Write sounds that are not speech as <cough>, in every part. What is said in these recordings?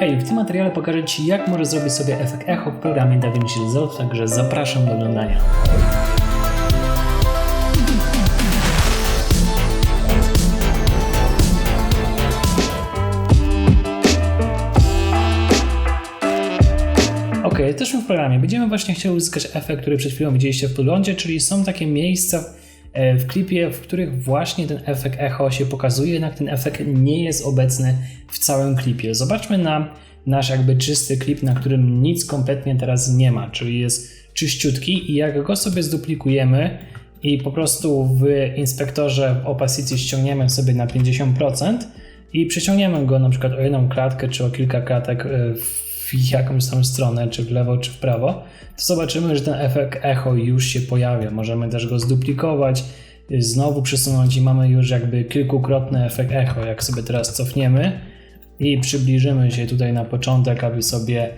Hej, w tym materiale pokażę Ci jak możesz zrobić sobie efekt echo w programie DaVinci Resolve, także zapraszam do oglądania. Ok, jesteśmy w programie. Będziemy właśnie chcieli uzyskać efekt, który przed chwilą widzieliście w podglądzie, czyli są takie miejsca w klipie, w których właśnie ten efekt echo się pokazuje, jednak ten efekt nie jest obecny w całym klipie. Zobaczmy na nasz jakby czysty klip, na którym nic kompletnie teraz nie ma, czyli jest czyściutki i jak go sobie zduplikujemy i po prostu w inspektorze w opacity ściągniemy sobie na 50% i przeciągniemy go na przykład o jedną klatkę czy o kilka klatek e, w jakąś tam stronę, czy w lewo, czy w prawo, to zobaczymy, że ten efekt echo już się pojawia. Możemy też go zduplikować, znowu przesunąć i mamy już jakby kilkukrotny efekt echo. Jak sobie teraz cofniemy i przybliżymy się tutaj na początek, aby sobie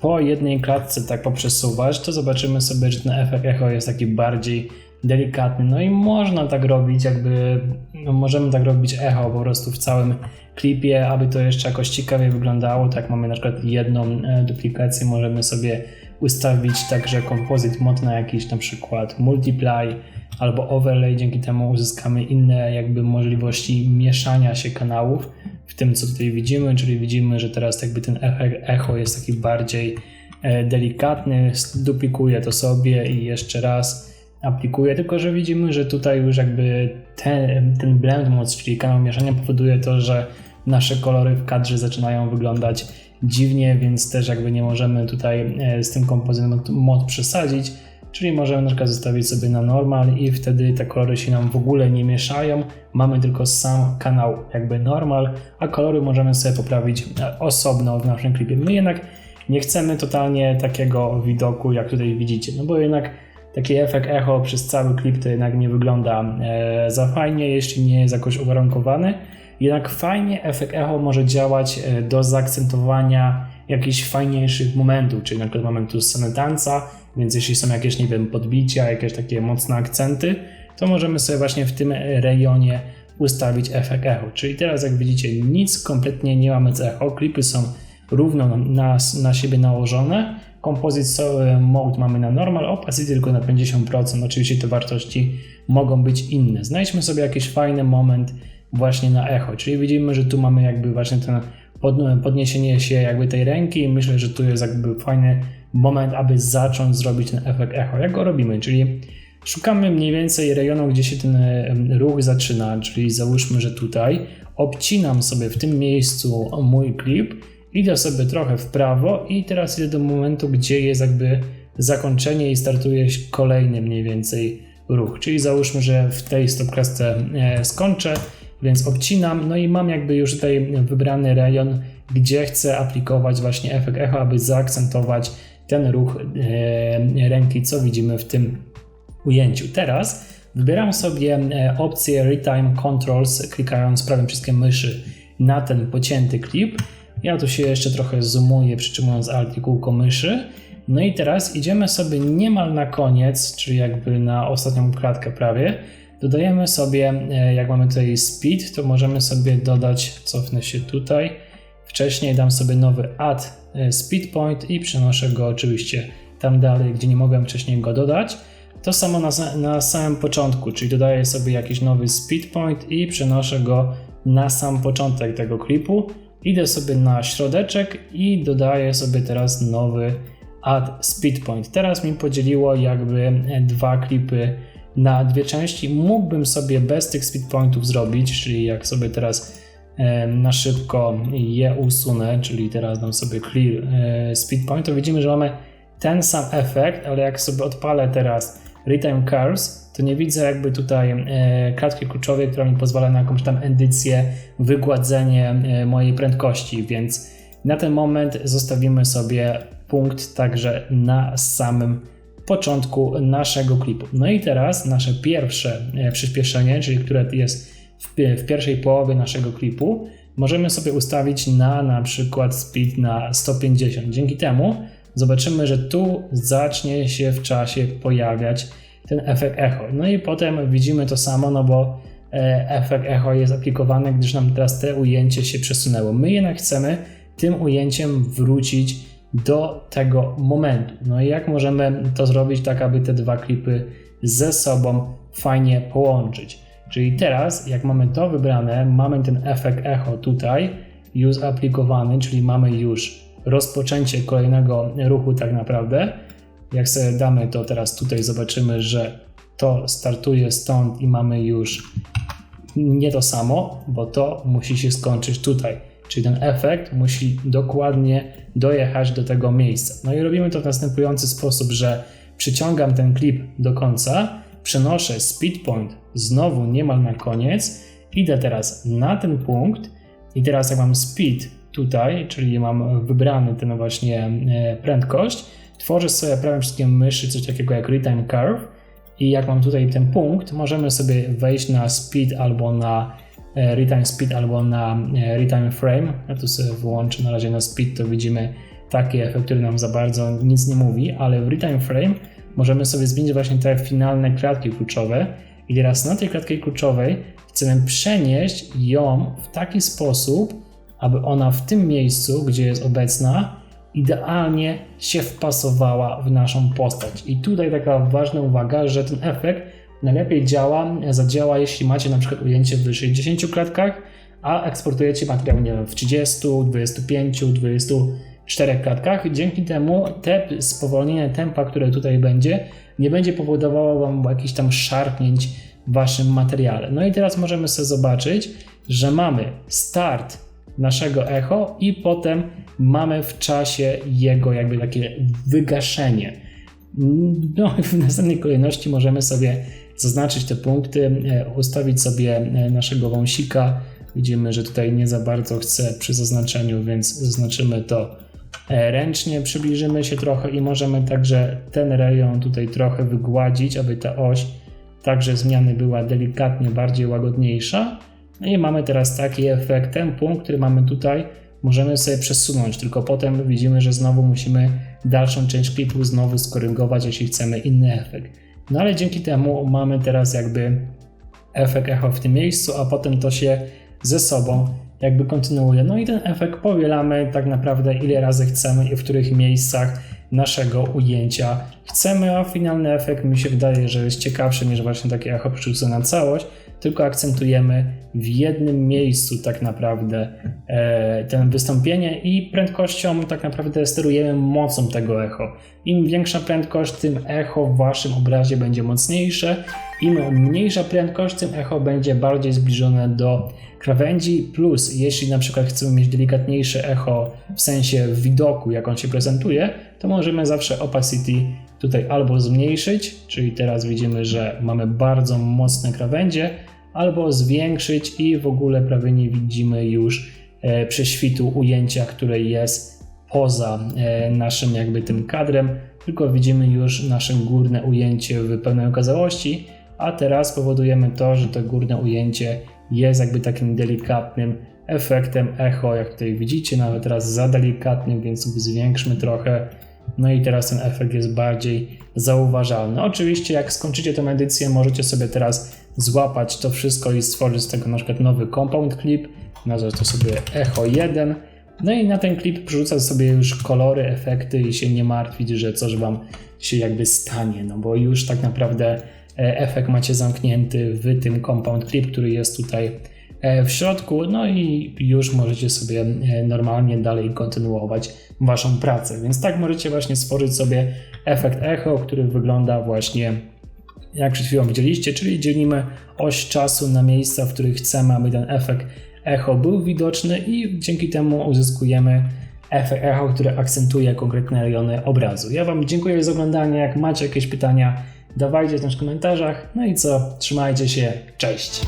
po jednej klatce tak poprzesuwać, to zobaczymy sobie, że ten efekt echo jest taki bardziej delikatny. No i można tak robić, jakby no możemy tak robić echo po prostu w całym klipie, aby to jeszcze jakoś ciekawie wyglądało. Tak mamy na przykład jedną e, duplikację, możemy sobie ustawić także composite mod na jakiś na przykład multiply albo overlay, dzięki temu uzyskamy inne jakby możliwości mieszania się kanałów w tym co tutaj widzimy, czyli widzimy, że teraz jakby ten echo jest taki bardziej e, delikatny, duplikuje to sobie i jeszcze raz aplikuje, tylko że widzimy, że tutaj już jakby ten, ten blend mode, czyli kanał mieszania powoduje to, że nasze kolory w kadrze zaczynają wyglądać dziwnie, więc też jakby nie możemy tutaj e, z tym kompozytem mod przesadzić, czyli możemy na przykład zostawić sobie na normal i wtedy te kolory się nam w ogóle nie mieszają, mamy tylko sam kanał jakby normal, a kolory możemy sobie poprawić e, osobno w naszym klipie. My jednak nie chcemy totalnie takiego widoku, jak tutaj widzicie, no bo jednak taki efekt echo przez cały klip to jednak nie wygląda e, za fajnie, jeśli nie jest jakoś uwarunkowany. Jednak fajnie efekt echo może działać e, do zaakcentowania jakichś fajniejszych momentów, czyli na przykład momentu sceny tanca, więc jeśli są jakieś, nie wiem, podbicia, jakieś takie mocne akcenty, to możemy sobie właśnie w tym rejonie ustawić efekt echo. Czyli teraz jak widzicie nic kompletnie nie mamy z echo, klipy są równo na, na siebie nałożone, Composite Mode mamy na Normal, Opacity tylko na 50%. Oczywiście te wartości mogą być inne. Znajdźmy sobie jakiś fajny moment właśnie na echo, czyli widzimy, że tu mamy jakby właśnie ten podniesienie się jakby tej ręki i myślę, że tu jest jakby fajny moment, aby zacząć zrobić ten efekt echo. Jak go robimy? Czyli szukamy mniej więcej rejonu, gdzie się ten ruch zaczyna, czyli załóżmy, że tutaj obcinam sobie w tym miejscu mój klip Idę sobie trochę w prawo i teraz idę do momentu, gdzie jest jakby zakończenie i startuje kolejny mniej więcej ruch. Czyli załóżmy, że w tej stopklasce e, skończę, więc obcinam, no i mam jakby już tutaj wybrany rejon, gdzie chcę aplikować właśnie efekt echo, aby zaakcentować ten ruch e, ręki, co widzimy w tym ujęciu. Teraz wybieram sobie e, opcję Retime Controls, klikając prawym przyciskiem myszy na ten pocięty klip ja tu się jeszcze trochę zoomuję, przytrzymując Alt i kółko myszy. No i teraz idziemy sobie niemal na koniec, czyli jakby na ostatnią klatkę prawie. Dodajemy sobie, e, jak mamy tutaj speed, to możemy sobie dodać, cofnę się tutaj. Wcześniej dam sobie nowy add e, speed point i przenoszę go oczywiście tam dalej, gdzie nie mogłem wcześniej go dodać. To samo na, na samym początku, czyli dodaję sobie jakiś nowy speed point i przenoszę go na sam początek tego klipu. Idę sobie na środeczek i dodaję sobie teraz nowy add speed point. Teraz mi podzieliło jakby dwa klipy na dwie części. Mógłbym sobie bez tych speed pointów zrobić, czyli jak sobie teraz na szybko je usunę, czyli teraz dam sobie clear e, speed point, to widzimy, że mamy ten sam efekt, ale jak sobie odpalę teraz Retime Curves, to nie widzę jakby tutaj e, klatki kluczowej, która mi pozwala na jakąś tam edycję, wygładzenie e, mojej prędkości, więc na ten moment zostawimy sobie punkt także na samym początku naszego klipu. No i teraz nasze pierwsze e, przyspieszenie, czyli które jest w pierwszej połowie naszego klipu, możemy sobie ustawić na na przykład speed na 150. Dzięki temu zobaczymy, że tu zacznie się w czasie pojawiać ten efekt echo. No i potem widzimy to samo, no bo e, efekt echo jest aplikowany, gdyż nam teraz te ujęcie się przesunęło. My jednak chcemy tym ujęciem wrócić do tego momentu. No i jak możemy to zrobić tak, aby te dwa klipy ze sobą fajnie połączyć? Czyli teraz, jak mamy to wybrane, mamy ten efekt echo tutaj już aplikowany, czyli mamy już rozpoczęcie kolejnego ruchu tak naprawdę. Jak sobie damy to teraz tutaj, zobaczymy, że to startuje stąd i mamy już nie to samo, bo to musi się skończyć tutaj. Czyli ten efekt musi dokładnie dojechać do tego miejsca. No i robimy to w następujący sposób, że przyciągam ten klip do końca, przenoszę speed point znowu niemal na koniec, idę teraz na ten punkt i teraz jak mam speed tutaj, czyli mam wybrany ten właśnie e, prędkość, tworzę sobie prawym przyciskiem myszy coś takiego jak real-time curve i jak mam tutaj ten punkt, możemy sobie wejść na speed albo na e, real-time speed albo na e, real-time frame. Ja tu sobie wyłączę na razie na speed, to widzimy taki efekt, który nam za bardzo nic nie mówi, ale w real-time frame możemy sobie zmienić właśnie te finalne klatki kluczowe i teraz na tej klatce kluczowej chcemy przenieść ją w taki sposób, aby ona w tym miejscu, gdzie jest obecna, idealnie się wpasowała w naszą postać. I tutaj taka ważna uwaga, że ten efekt najlepiej działa, zadziała, jeśli macie na przykład ujęcie w 60 klatkach, a eksportujecie materiał nie wiem, w 30, 25, 24 klatkach. Dzięki temu te spowolnienie tempa, które tutaj będzie, nie będzie powodowało Wam jakichś tam szarpnięć w Waszym materiale. No i teraz możemy sobie zobaczyć, że mamy start naszego echo i potem mamy w czasie jego jakby takie wygaszenie. No, <laughs> w następnej kolejności możemy sobie zaznaczyć te punkty, e, ustawić sobie e, naszego wąsika. Widzimy, że tutaj nie za bardzo chce przy zaznaczeniu, więc zaznaczymy to e, ręcznie, przybliżymy się trochę i możemy także ten rejon tutaj trochę wygładzić, aby ta oś także zmiany była delikatnie bardziej łagodniejsza. No i mamy teraz taki efekt, ten punkt, który mamy tutaj, możemy sobie przesunąć, tylko potem widzimy, że znowu musimy dalszą część klipu znowu skorygować, jeśli chcemy inny efekt. No ale dzięki temu mamy teraz jakby efekt echo w tym miejscu, a potem to się ze sobą jakby kontynuuje. No i ten efekt powielamy tak naprawdę ile razy chcemy i w których miejscach naszego ujęcia chcemy, a finalny efekt mi się wydaje, że jest ciekawszy niż właśnie takie echo przerzucone na całość, tylko akcentujemy w jednym miejscu tak naprawdę e, ten wystąpienie i prędkością tak naprawdę sterujemy mocą tego echo. Im większa prędkość, tym echo w waszym obrazie będzie mocniejsze. Im mniejsza prędkość, tym echo będzie bardziej zbliżone do krawędzi. Plus, jeśli na przykład chcemy mieć delikatniejsze echo w sensie widoku, jak on się prezentuje, to możemy zawsze opacity tutaj albo zmniejszyć, czyli teraz widzimy, że mamy bardzo mocne krawędzie, albo zwiększyć i w ogóle prawie nie widzimy już e, prześwitu ujęcia, które jest poza e, naszym jakby tym kadrem, tylko widzimy już nasze górne ujęcie w pełnej okazałości, a teraz powodujemy to, że to górne ujęcie jest jakby takim delikatnym efektem echo, jak tutaj widzicie, nawet teraz za delikatnym, więc zwiększmy trochę. No i teraz ten efekt jest bardziej zauważalny. Oczywiście jak skończycie tę edycję, możecie sobie teraz złapać to wszystko i stworzyć z tego na przykład nowy compound clip, nazwać to sobie Echo 1. No i na ten klip przerzucać sobie już kolory, efekty i się nie martwić, że coś Wam się jakby stanie, no bo już tak naprawdę efekt macie zamknięty w tym compound clip, który jest tutaj e, w środku, no i już możecie sobie e, normalnie dalej kontynuować Waszą pracę. Więc tak możecie właśnie stworzyć sobie efekt echo, który wygląda właśnie jak przed chwilą widzieliście, czyli dzielimy oś czasu na miejsca, w których chcemy, aby ten efekt echo był widoczny i dzięki temu uzyskujemy efekt echo, który akcentuje konkretne rejony obrazu. Ja Wam dziękuję za oglądanie. Jak macie jakieś pytania, dawajcie też w komentarzach. No i co, trzymajcie się, cześć!